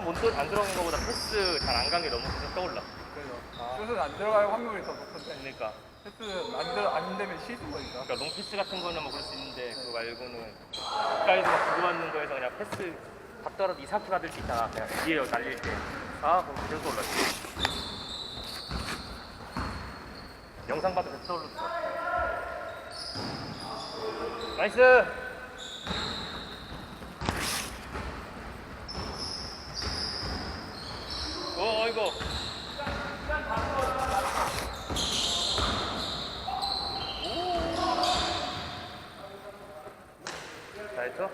못, 들- 안 들어간 거보다 패스 잘 안 간 게 너무 계속 떠올라. 그래서 슛은 안 들어갈 확률이 더 높은데. 그러니까. 패스 안, 들어, 안 되면 실수인 거니까. 그러니까 롱패스 같은 거는 뭐 그럴 수 있는데 그거 말고는 가까이서 막 주고받는 거에서 그냥 패스 받더라도 이상하게 받을 수 있잖아 그냥 뒤에 날릴 때 아 그럼 계속 올랐지. 영상 봐도 계속 올랐어 나이스 오 이거 다 했어?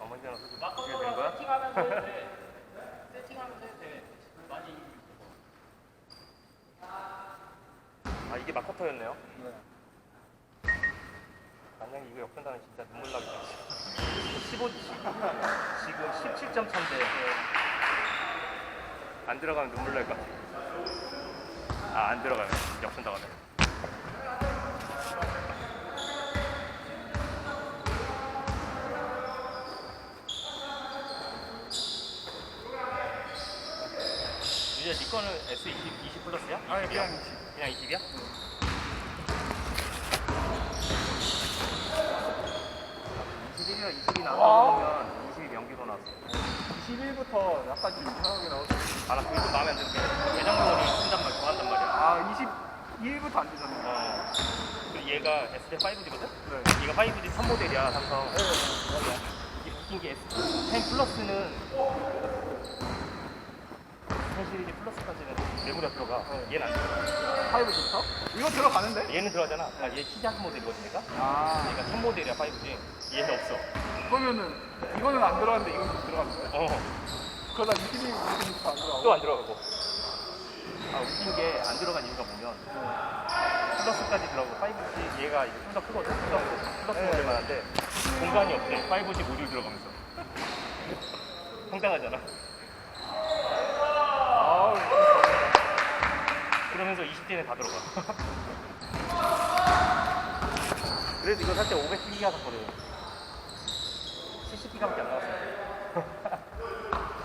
어머니랑 그렇게 되는 거야? 세팅하면서 해도 돼. 세팅하면서 해도 돼. 많이 아 이게 마커터였네요. 네. 만약에 이거 역전다면 진짜 눈물 나겠다. 15 지금 17점 차인데 안 들어가면 눈물 날 것 같아. 아안 들어가면 역전당하면. 유재 니 거는 S20 20 플러스야? 아니 20이야? 그냥 지- 그냥 20이야? 이이야 20이 나오면 20이 명기로 나왔어. 21부터 약간 좀 이상하게 나오죠. 아, 나 그게 좀 마음에 안 드는 게 외장적으로 쓴단 말 좋아한단 말이야. 아 21부터 안 되잖아요. 어. 그리고 얘가 S5D거든? 네. 얘가 5D 3모델이야, 삼성. 네. 이게 웃긴 게 S10 플러스는 10 시리즈 플러스까지는 메모리가 들어가. 얘는 안 들어가. 5부터? 이거 들어가는데? 얘는 들어가잖아. 아, 얘 시작 모델이거든, 얘가? 아 얘가 10모델이야, 5D. 얘는 없어. 그러면은 이거는 안 들어가는데 이건 좀 들어가는 거야? 어. 그러다 22, 22부터 안 들어가고. 또 안 들어가고. 아, 웃긴 게 안 들어간 이유가 뭐냐면, 플러스까지 들어가고 5G 얘가 이제 좀더 크거든? 플러스, 플러스 네. 모델만 한데, 공간이 없대. 5G 모듈 들어가면서. 황당하잖아. 아우 그러면서 20대는 다 들어가. 그래서 이거 살 때 510기가 샀거든. 70기가밖에 안 나왔어.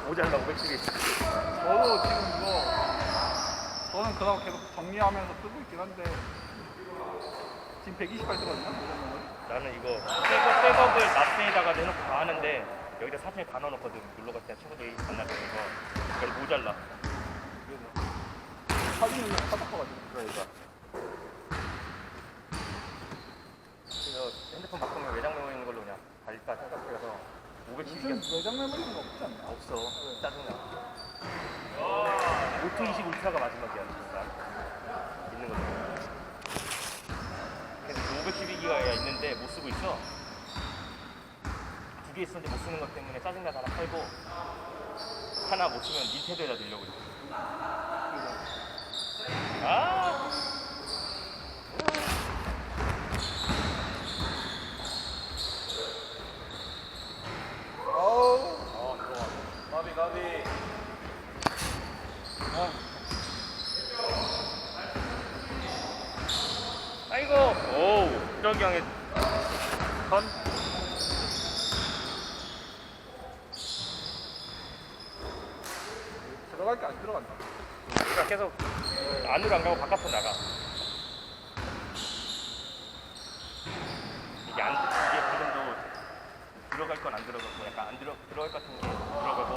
모자라 510이. 저도 지금 이거 저는 그나마 계속 정리하면서 쓰고 있긴 한데 지금 128 쓰거든요? 나는 이거 백업, 백업을 나스에다가 내놓고 다 하는데 여기다 사진을 다 넣어놓거든. 놀러 갈때 친구들이 만날 때 이거. 그래서 모자라. 사진을 그냥 사다가지고 그러니까. 그래서 핸드폰 바꾸면 외장 메모 있는 걸로 그냥 달릴까 생각 570기가 무슨 외장 메모리 같은 거 없지 않나? 없어. 짜증나. 오토 20 울트라가 마지막이야, 진짜. 있는 거죠. 그래서 512기가가 있는데 못 쓰고 있어. 두 개 있었는데 못 쓰는 것 때문에 짜증나서 하나 팔고 하나 못 쓰면 닌텐도에다 넣으려고 그래. 아! 어우 어, 좋아. 가비 가비 아이고! 오우, 저기 형의 선? 들어갈 게 안 들어간다 그러니까 계속 안으로 안 가고 바깥으로 나가. 이게 안, 이게 방금도 들어갈 건 안 들어가고 약간 안 들어, 들어갈 것 같은 게 들어가고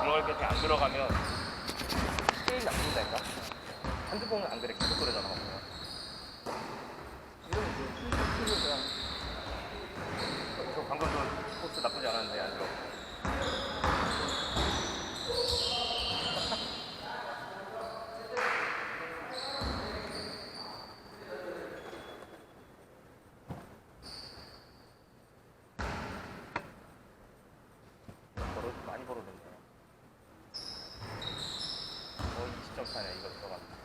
들어갈 것 같은 게안 들어가면 게임 나쁜다니까? 한두 번은 안 그래. 계속 그러잖아. 이제 실수를 그냥 저 방금도 코스 나쁘지 않았는데 안 들어. 벌어 많이 벌어졌네. 거의 20점 차네 이거 들어가면.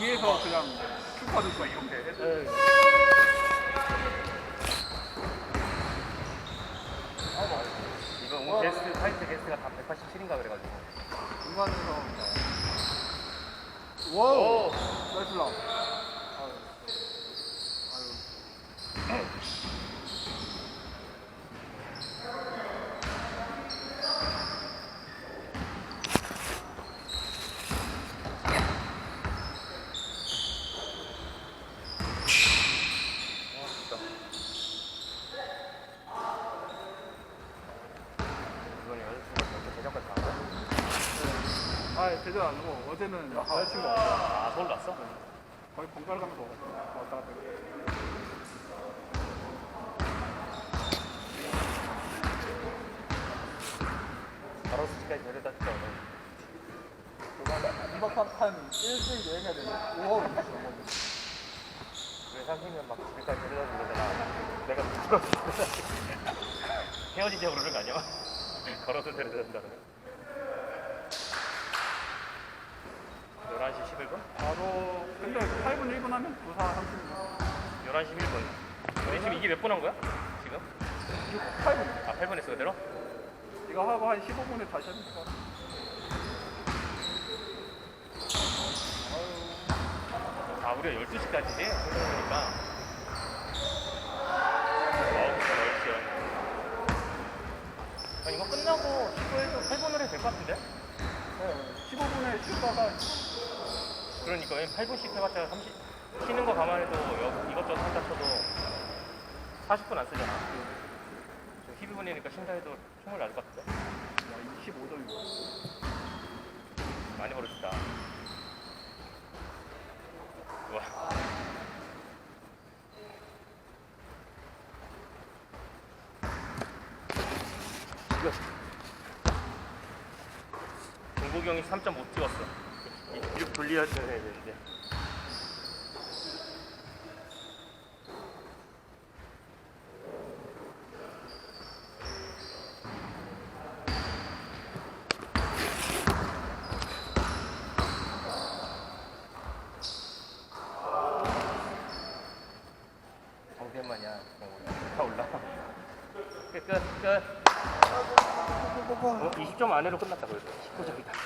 여기서 그냥 슈퍼 주고 이렇게 해줘. 네. 이번 오늘 게스트 타이틀 게스트가 다 187인가 그래가지고. 중간에서 와우 오. 나이스 라 아유 이번에 여자친구가 저렇게 대전까지 간 거야? 아 오고 어제는 여자친구 아, 서울 갔어? 거의 번갈아 가면서 왔다 갔다 했고 바로 수지까지 데려다 주자 오늘. 이박 한, 한 일주일 여행해야 되네 5억 왜 삼성이면 막 집에까지 데려다 주그러잖아 내가 들었어. 헤어지자고 그러는 거 아니야? 걸어서 데려다 준다는 11시 11분? 바로 근데 8분 1분 하면 부사 30분 11시 1분. 우리 지금 이게 몇 분 한 거야? 지금? 6, 8분 아, 8분 했어, 그대로? 이거 하고 한 15분에 다시 하니까 아, 우리가 12시까지지? 생각해보니까. 어우, 10시. 아, 이거 끝나고 10분에서 8분을 해도 될 것 같은데? 네, 15분에 쉬다가 그러니까 8분씩 해봤자 30, 쉬는 거 감안해도 여- 이것저것 한다 쳐도 40분 안 쓰잖아. 지금 12분이니까 쉰다 해도 충분히 나을 것 같은데? 야, 25점이고 많이 벌어졌다. 우와. 이거. 동국이 형이 3점 못 찍었어. 돌려야 되는데. 장대만이야. 다 올라. 끝, 끝, 끝. 어, 20점 안으로 끝났다, 그래도. 19점이다.